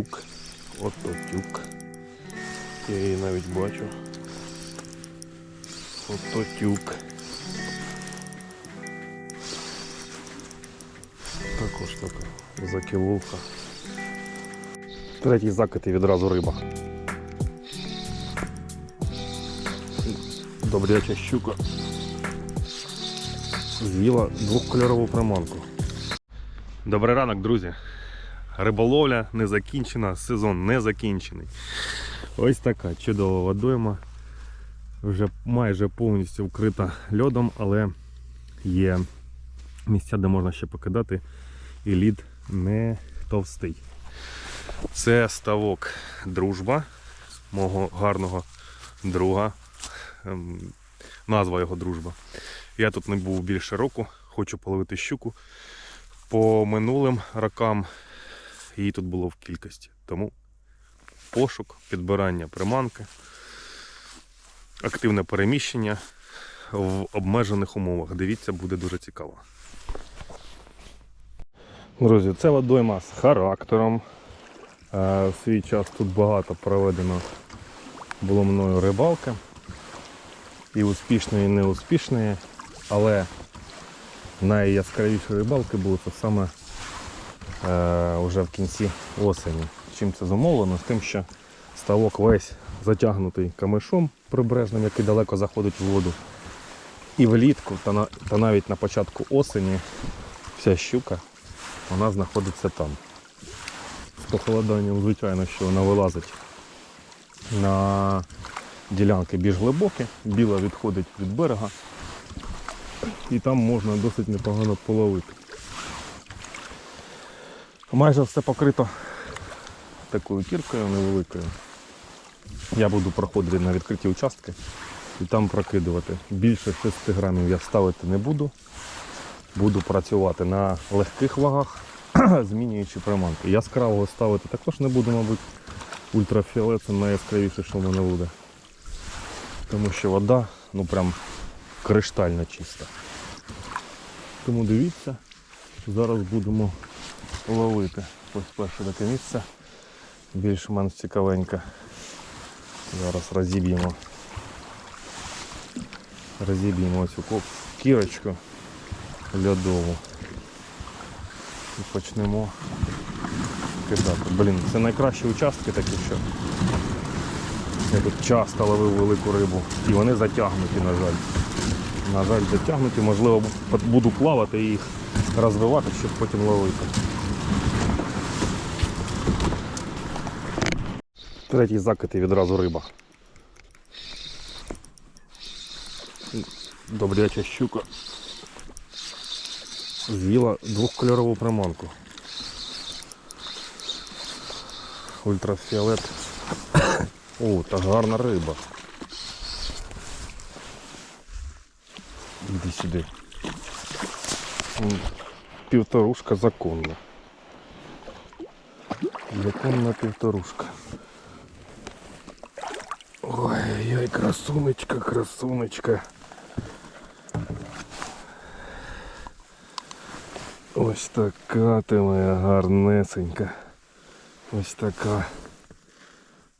тюк. Ото тюк. Я її навіть бачу. Ото тюк. Також така закілуха. Третій закид і відразу риба. Добряча щука. З'їла двохкольорову приманку. Добрий ранок, друзі. Риболовля не закінчена, сезон не закінчений. Ось така чудова водойма. Вже майже повністю вкрита льодом, але є місця, де можна ще покидати, і лід не товстий. Це ставок дружба мого гарного друга. Ем, Назва його дружба. Я тут не був більше року, хочу половити щуку. По минулим рокам її тут було в кількості. Тому пошук, підбирання приманки, активне переміщення в обмежених умовах. Дивіться, буде дуже цікаво. Друзі, це водойма з характером. Е, В свій час тут багато проведено було мною рибалки. І успішної, і неуспішної. Але найяскравіші рибалки були це саме вже в кінці осені. Чим це зумовлено? З тим, що ставок весь затягнутий камишом прибережним, який далеко заходить в воду. І влітку, та, та навіть на початку осені вся щука вона знаходиться там. З похолоданням, звичайно, що вона вилазить на ділянки більш глибокі, біла відходить від берега, і там можна досить непогано половити. Майже все покрито такою кіркою невеликою. Я буду проходити на відкриті участки і там прокидувати. Більше 6 грамів я ставити не буду. Буду працювати на легких вагах, змінюючи приманки. Яскравого ставити також не буду, мабуть. Ультрафіолет це найяскравіше, що в мене буде. Тому що вода ну прям криштально чиста. Тому дивіться, зараз будемо ловити. Ось перше таке місце. Більш-менш цікавеньке. Зараз розіб'ємо. Розіб'ємо цю кірочку льодову. І почнемо кидати. Блін, це найкращі участки такі, що я тут часто ловив велику рибу. І вони затягнуті, на жаль. На жаль, затягнуті, можливо, буду плавати і їх розвивати, щоб потім ловити. Третій закид і відразу риба. Добряча щука. З'їла двохкольорову приманку. Ультрафіолет. О, та гарна риба. Іди сюди. Півторушка законна. Законна півторушка. Ой, ой, красунечка, красунечка. Ось така ти моя гарнесенька. Ось така.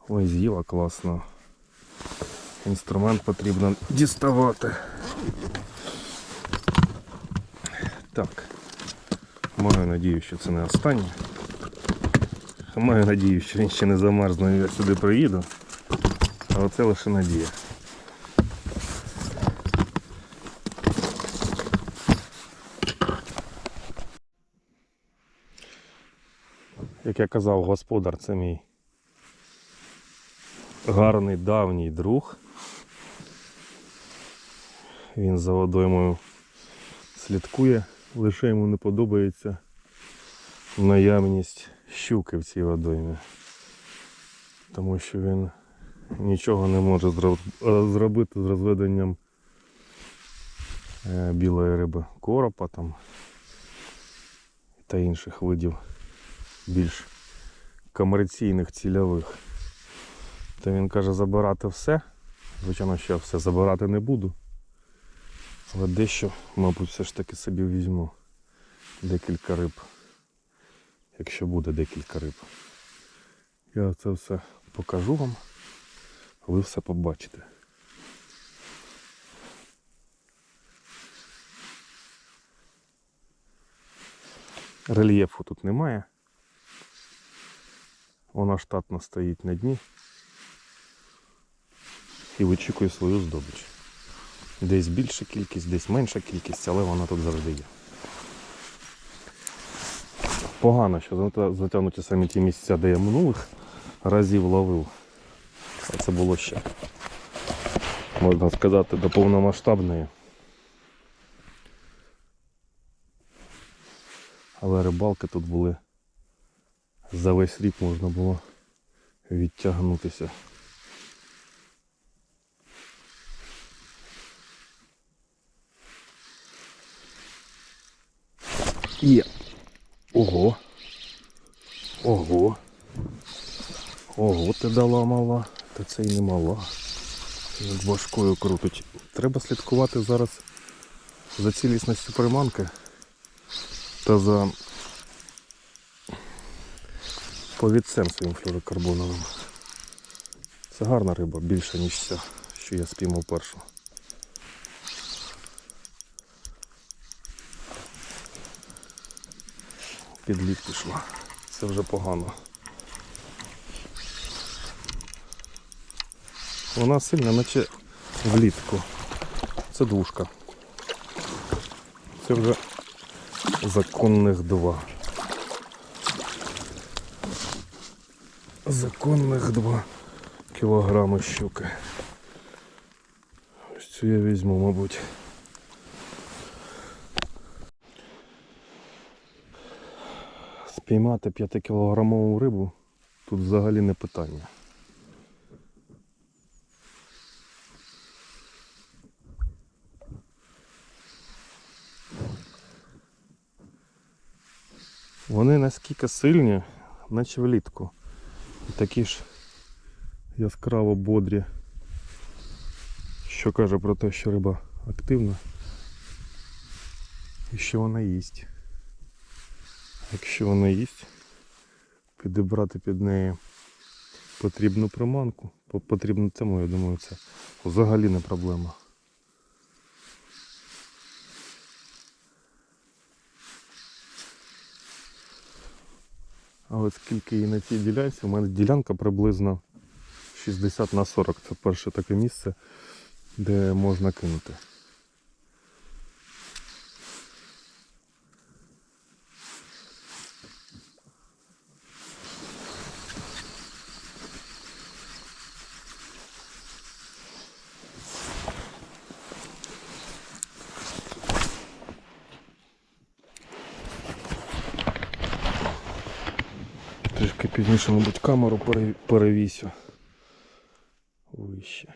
Ой, з'їла класно. Інструмент потрібно діставати. Так. Маю надію, що це не останнє. Маю надію, що він ще не замерзне і я сюди приїду. Але це лише надія. Як я казав, господар це мій гарний давній друг. Він за водоймою слідкує, лише йому не подобається наявність щуки в цій водоймі. Тому що він нічого не може е, зробити з розведенням е, білої риби коропа там та інших видів більш комерційних цільових. То він каже забирати все. Звичайно, що я все забирати не буду. Але дещо, мабуть, все ж таки собі візьму декілька риб. Якщо буде декілька риб. Я це все покажу вам, ви все побачите. Рельєфу тут немає. Вона штатно стоїть на дні і вичікує свою здобич. Десь більша кількість, десь менша кількість, але вона тут завжди є. Погано, що затягнуті самі ті місця, де я минулих разів ловив. Це було ще, можна сказати, до повномасштабної. Але рибалки тут були за весь рік можна було відтягнутися. Є. Ого. Ого. Ого, ти дала мала. Та це й не мала. Як башкою крутить. Треба слідкувати зараз за цілісністю приманки та за повідцем своїм флюорокарбоновим. Це гарна риба, більша, ніж ця, що я спіймав першу. Підліт пішла. Це вже погано. Вона сильна, наче влітку. Це двушка. Це вже законних два. Законних два кілограми щуки. Ось цю я візьму, мабуть. Спіймати 5-кілограмову рибу тут взагалі не питання. Вони наскільки сильні, наче влітку. Такі ж яскраво бодрі, що каже про те, що риба активна і що вона їсть. Якщо вона їсть, підібрати під неї потрібну приманку, по- потрібну тему, я думаю, це взагалі не проблема. А от скільки її на цій ділянці, у мене ділянка приблизно 60 на 40. Це перше таке місце, де можна кинути. Пізніше, мабуть, камеру пере- перевісю. Вище.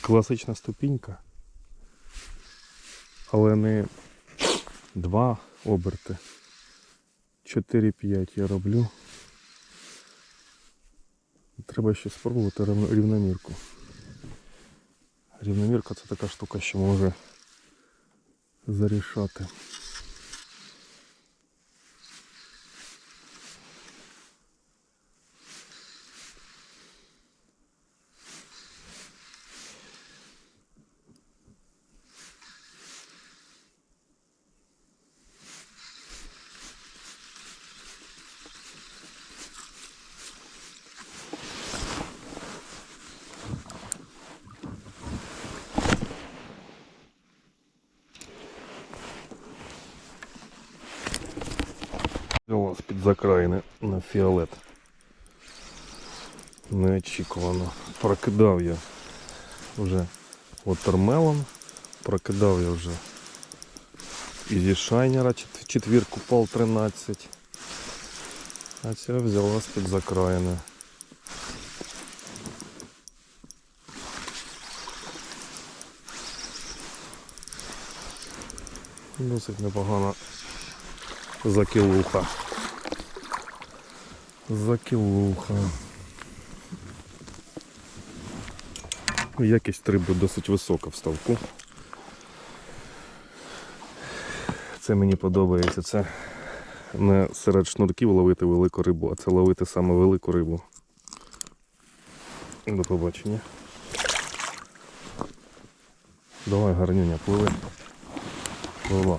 Класична ступінька, але не два оберти. 4-5 я роблю. Треба ще спробувати рівномірку. Рівномірка це така штука, що може зарішати. Взяла з-під закраїни на фіолет. Неочікувано. Прокидав я вже watermelon, прокидав я вже Ізі Шайнера чет- четвірку пал 13. А ця взяла з-під закраїни. Досить непогана закілуха. Закілуха. Якість риби досить висока в ставку. Це мені подобається. Це не серед шнурків ловити велику рибу, а це ловити саме велику рибу. До побачення. Давай, гарнюня, пливи. Пливла.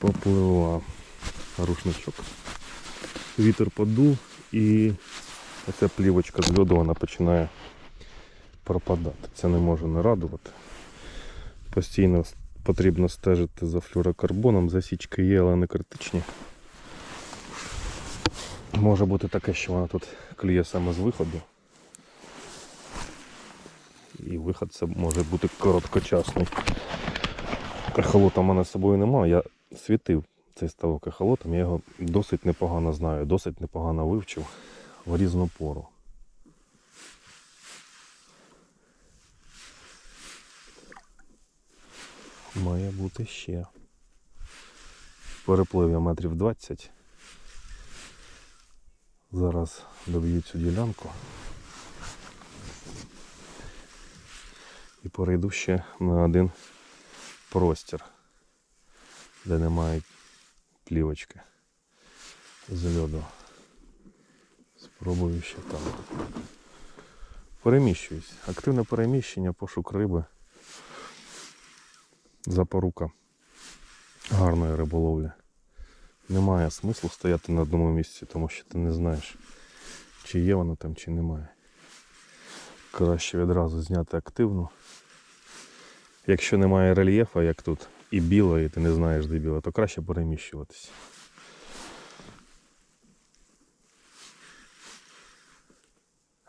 Попливла. Рушничок. Вітер подув і оця плівочка з льоду вона починає пропадати. Це не може не радувати. Постійно потрібно стежити за флюрокарбоном. Засічки є, але не критичні. Може бути таке, що вона тут клює саме з виходу. І виход це може бути короткочасний. Кахолота в мене з собою немає. Я світив цей ставок кахолотом, я його досить непогано знаю, досить непогано вивчив в різну пору. Має бути ще. Переплив я метрів 20. Зараз доб'ю цю ділянку. І перейду ще на один простір, де немає плівочки з льоду. Спробую ще там. Переміщуюсь. Активне переміщення, пошук риби. Запорука гарної риболовлі. Немає смислу стояти на одному місці, тому що ти не знаєш, чи є воно там, чи немає. Краще відразу зняти активну. Якщо немає рельєфа, як тут, і білої, ти не знаєш, де біле, то краще переміщуватися.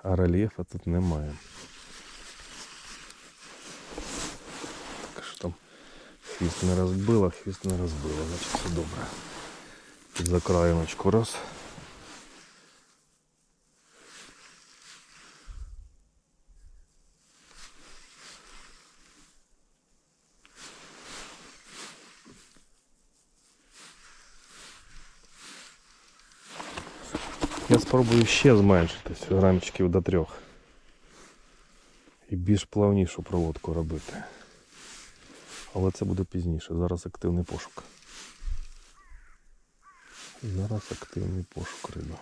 А рельєфа тут немає. Так що там хвіст не розбила, хвіст не розбила, значить все добре. Під закраїночку раз. Я спробую ще зменшитись грамчиків до трьох. І більш плавнішу проводку робити. Але це буде пізніше. Зараз активний пошук. Зараз активний пошук риби.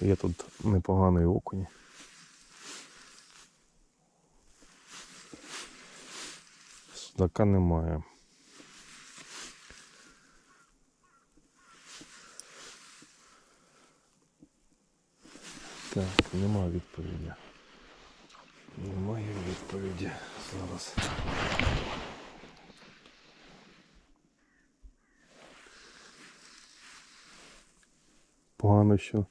Є тут непоганий окунь. Судака немає. Так, нема відповіді. Немає відповіді зараз. Погано, що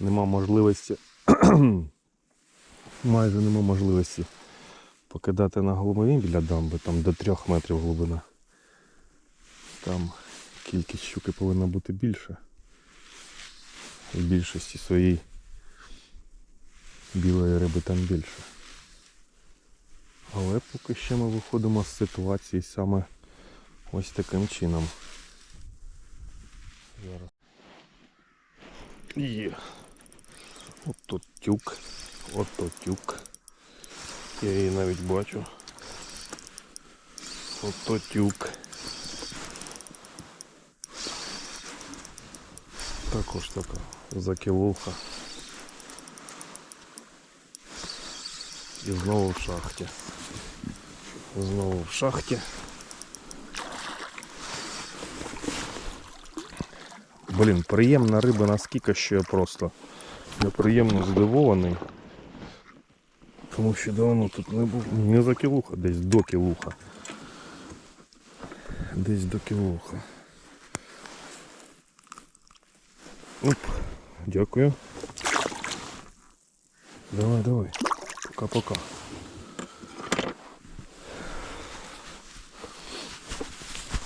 нема можливості. Майже нема можливості покидати на глибині біля дамби, там до трьох метрів глибина. Там кількість щуки повинна бути більша. У більшості своїй білої риби там більше. Але поки що ми виходимо з ситуації саме ось таким чином. Зараз. Є. Ото тюк. Ото тюк. Я її навіть бачу. Ото тюк. Також така закілуха. І знову в шахті. Знову в шахті. Блін, приємна риба наскільки, що я просто неприємно здивований. Тому що давно тут не був. Не за кілуха, десь до кілуха. Десь до кілуха. Оп, дякую. Давай, давай. Пока-пока.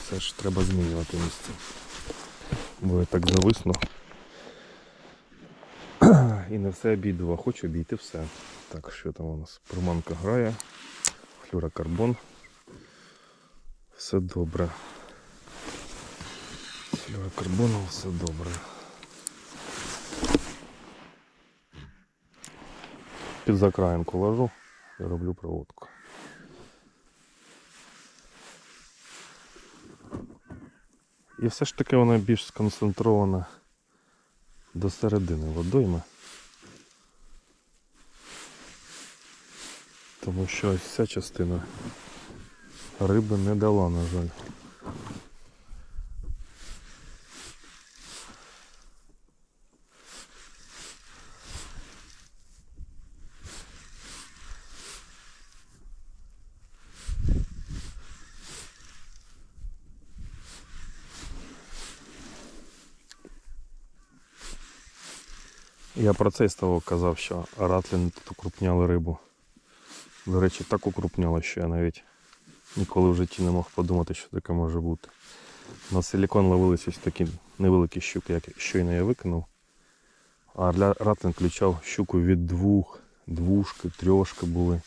Все ж треба змінювати місце. Бо я так зависну. І не все обійду, а хочу обійти все. Так, що там у нас? Приманка грає, флюрокарбон. Все добре. Флюорокарбоном все добре. Під закраїнку ложу і роблю проводку. І все ж таки вона більш сконцентрована до середини водойми. Тому що ось ця частина риби не дала, на жаль. Я про це й з того казав, що ратлін тут укрупняли рибу. До речі, так укрупняли, що я навіть ніколи в житті не мог подумати, що таке може бути. На силікон ловились ось такі невеликі щуки, як щойно я викинув. А ратлін включав щуку від двох, двушки, трьошки були,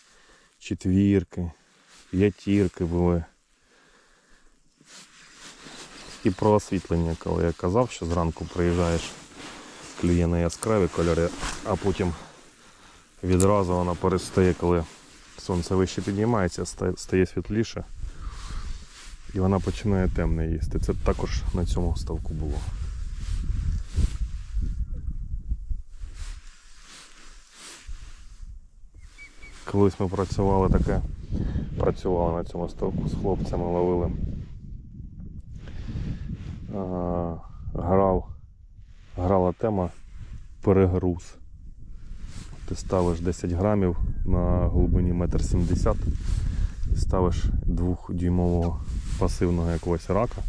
четвірки, п'ятірки були. І про освітлення, коли я казав, що зранку приїжджаєш, клює на яскраві кольори, а потім відразу вона перестає, коли сонце вище піднімається, стає світліше. І вона починає темне їсти. Це також на цьому ставку було. Колись ми працювали таке, працювали на цьому ставку з хлопцями, ловили. А, грав, грала тема перегруз. Ти ставиш 10 грамів на глибині 1,70 м і ставиш двохдюймового пасивного якогось рака.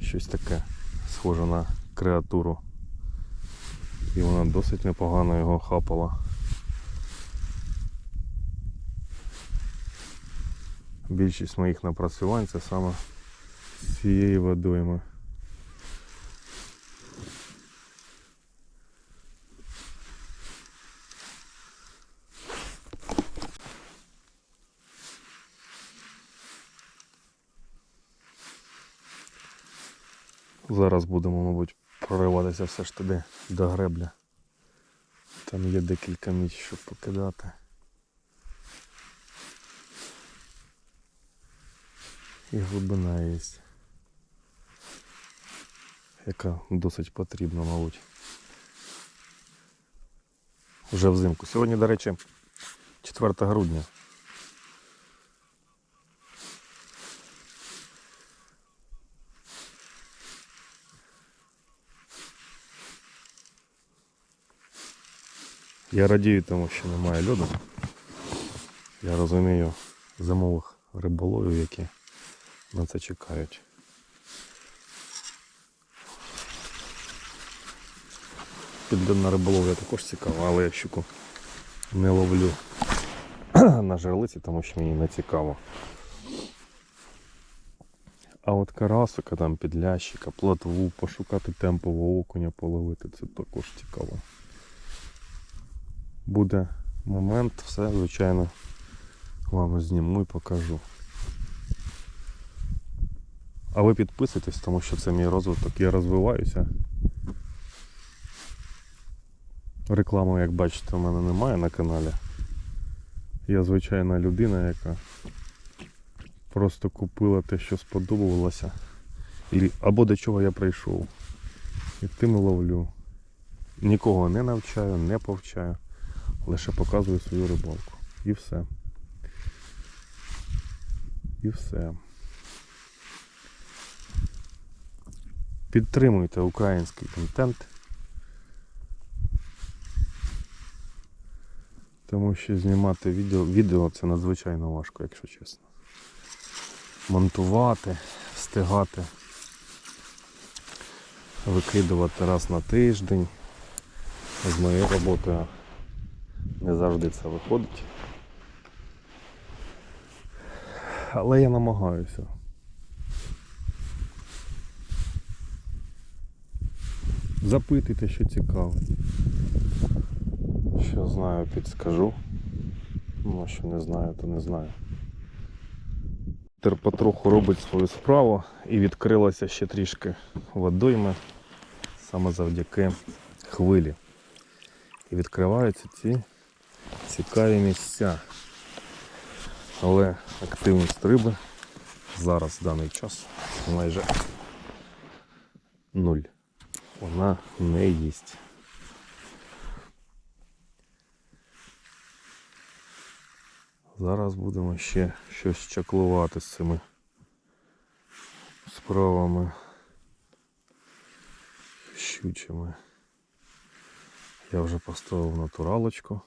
Щось таке схоже на креатуру. І вона досить непогано його хапала. Більшість моїх напрацювань це саме з цієї водойми. Зараз будемо, мабуть, прориватися все ж туди до гребля. Там є декілька місць, щоб покидати. І глибина є. Яка досить потрібна, мабуть. Вже взимку. Сьогодні, до речі, 4 грудня. Я радію тому, що немає льоду. Я розумію зимових риболовів, які на це чекають. Підденна риболовля також цікава, але я щуку не ловлю на жерлиці, тому що мені не цікаво. А от карасика, там підлящика, плотву, пошукати темпового окуня, половити, це також цікаво. Буде момент, все, звичайно, вам зніму і покажу. А ви підписуйтесь, тому що це мій розвиток, я розвиваюся. Реклами, як бачите, у мене немає на каналі. Я звичайна людина, яка просто купила те, що сподобалося. Або до чого я прийшов. І тим ловлю. Нікого не навчаю, не повчаю. Лише показую свою рибалку. І все. І все. Підтримуйте український контент. Тому що знімати відео, відео це надзвичайно важко, якщо чесно. Монтувати, встигати, викидувати раз на тиждень. З моєю роботою не завжди це виходить. Але я намагаюся. Запитуйте, що цікаво. Що знаю, підскажу. Ну, що не знаю, то не знаю. Вітер потроху робить свою справу і відкрилося ще трішки водойми саме завдяки хвилі. І відкриваються ці цікаві місця. Але активність риби зараз в даний час майже нуль. Вона не їсть. Зараз будемо ще щось чаклувати з цими справами щучими. Я вже поставив натуралочку.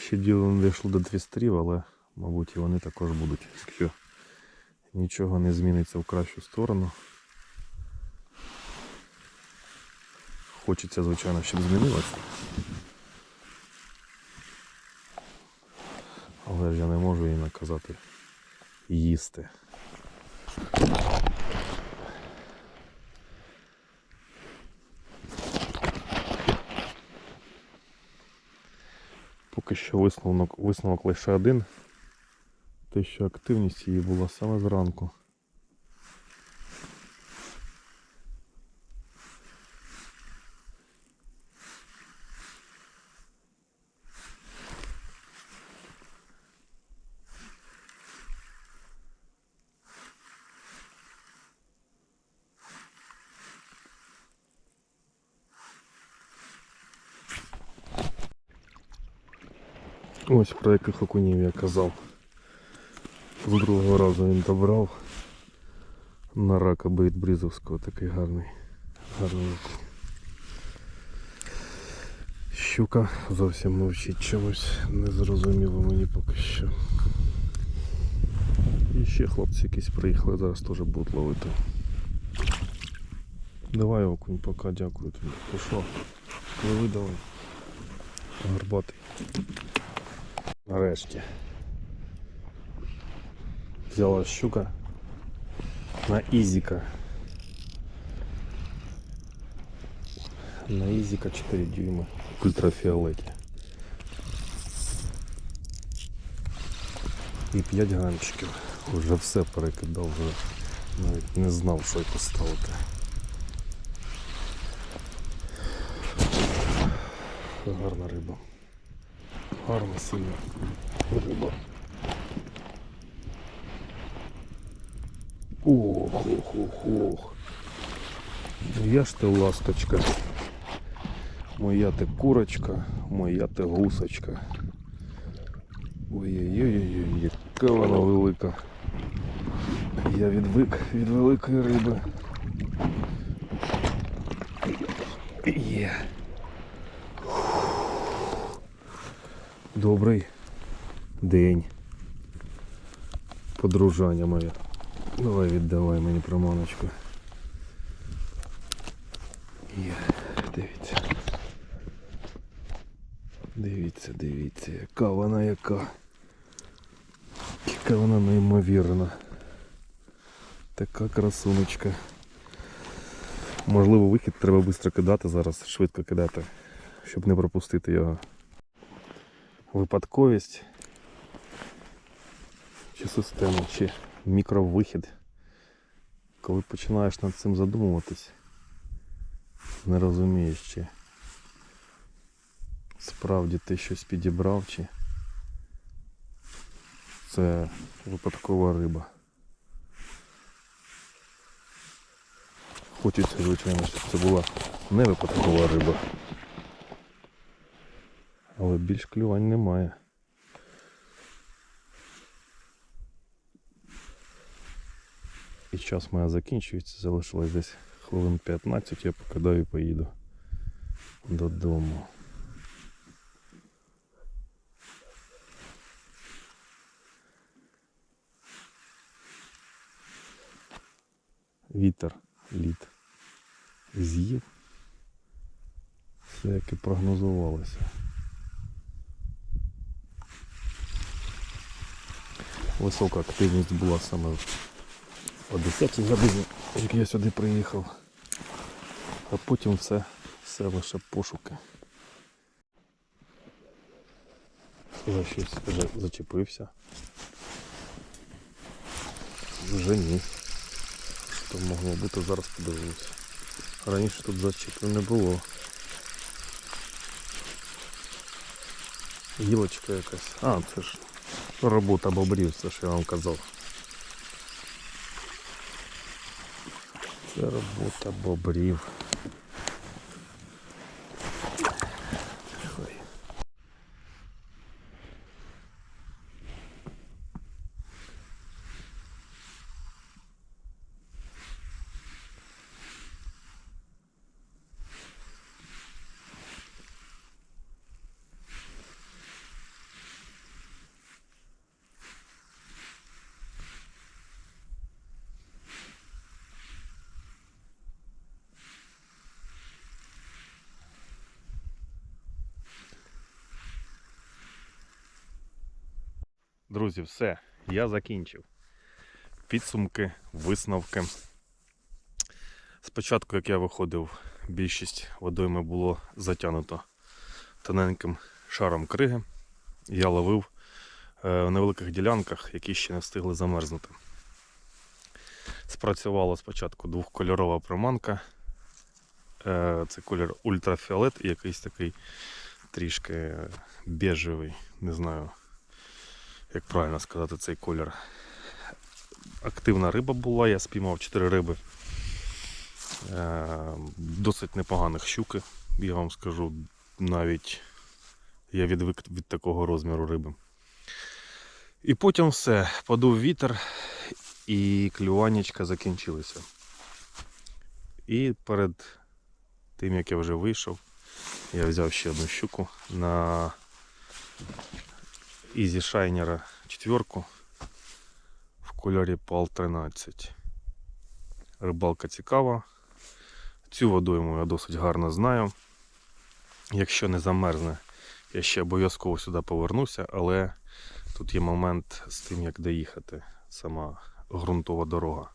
Ще діло не дійшло до твістрів, але, мабуть, і вони також будуть, якщо нічого не зміниться в кращу сторону. Хочеться, звичайно, щоб змінилося. Але ж я не можу їй наказати їсти. Поки що висновок, висновок лише один. Те, що активність її була саме зранку. Ось про яких окунів я казав. З другого разу він добрав на рака бейт Брізовського такий гарний. Гарний. Щука зовсім мовчить чомусь незрозуміло мені поки що. І ще хлопці якісь приїхали, зараз теж будуть ловити. Давай окунь, пока дякую тобі. Пішов. Пливи давай. Гарбатий. Нарешті. Взяла щука на ізіка. На ізіка 4 дюйма в ультрафіолеті. І 5 грамчиків. Уже все перекидав, вже навіть не знав, що й поставити. Гарна риба. Гарна сильна риба. Ох, ох, ох, ох. Я ж ти ласточка. Моя ти курочка, моя ти гусочка. Ой-ой-ой, яка вона велика. Я відвик від великої риби. Є. Добрий день. Подружання моє. Давай віддавай мені проманочку. Є, дивіться. Дивіться, дивіться, яка вона яка. Яка вона неймовірна. Така красунечка. Можливо, вихід треба швидко кидати зараз, швидко кидати, щоб не пропустити його. Випадковість чи система, чи мікровихід. Коли починаєш над цим задумуватись, не розумієш, чи справді ти щось підібрав, чи це випадкова риба. Хочеться, звичайно, щоб це була не випадкова риба. Але більш клювань немає. І час моя закінчується, залишилось десь хвилин 15, я покидаю і поїду додому. Вітер, лід. З'їв. Все як і прогнозувалося. Висока активність була саме о 10 годині, як я сюди приїхав. А потім все, все лише пошуки. За щось вже зачепився. Вже ні. Що могло бути, зараз подивимось. Раніше тут зачіпів не було. Гілочка якась. А, це ж робота бобрів, це ж я вам казав. Це робота бобрів. Друзі, все, я закінчив. Підсумки, висновки. Спочатку, як я виходив, більшість водойми було затягнуто тоненьким шаром криги. Я ловив е, в невеликих ділянках, які ще не встигли замерзнути. Спрацювала спочатку двохкольорова приманка. Е, Це колір ультрафіолет і якийсь такий трішки бежевий, не знаю, як правильно сказати цей колір. Активна риба була, я спіймав 4 риби. Е, Досить непоганих щуки, я вам скажу, навіть я відвик від такого розміру риби. І потім все, подув вітер і клюванечка закінчилися. І перед тим як я вже вийшов, я взяв ще одну щуку на Easy Shiner четверку в кольорі PAL 13. Рибалка цікава. Цю водойму я досить гарно знаю. Якщо не замерзне, я ще обов'язково сюди повернуся, але тут є момент з тим, як доїхати. Сама ґрунтова дорога.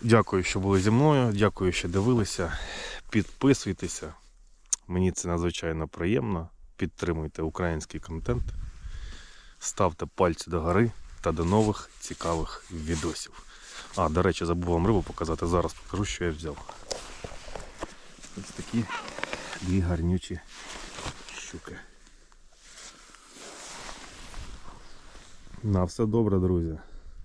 Дякую, що були зі мною. Дякую, що дивилися. Підписуйтеся. Мені це надзвичайно приємно. Підтримуйте український контент. Ставте пальці догори та до нових цікавих відосів. А, до речі, забув вам рибу показати. Зараз покажу, що я взяв. Ось такі дві гарнючі щуки. На все добре, друзі.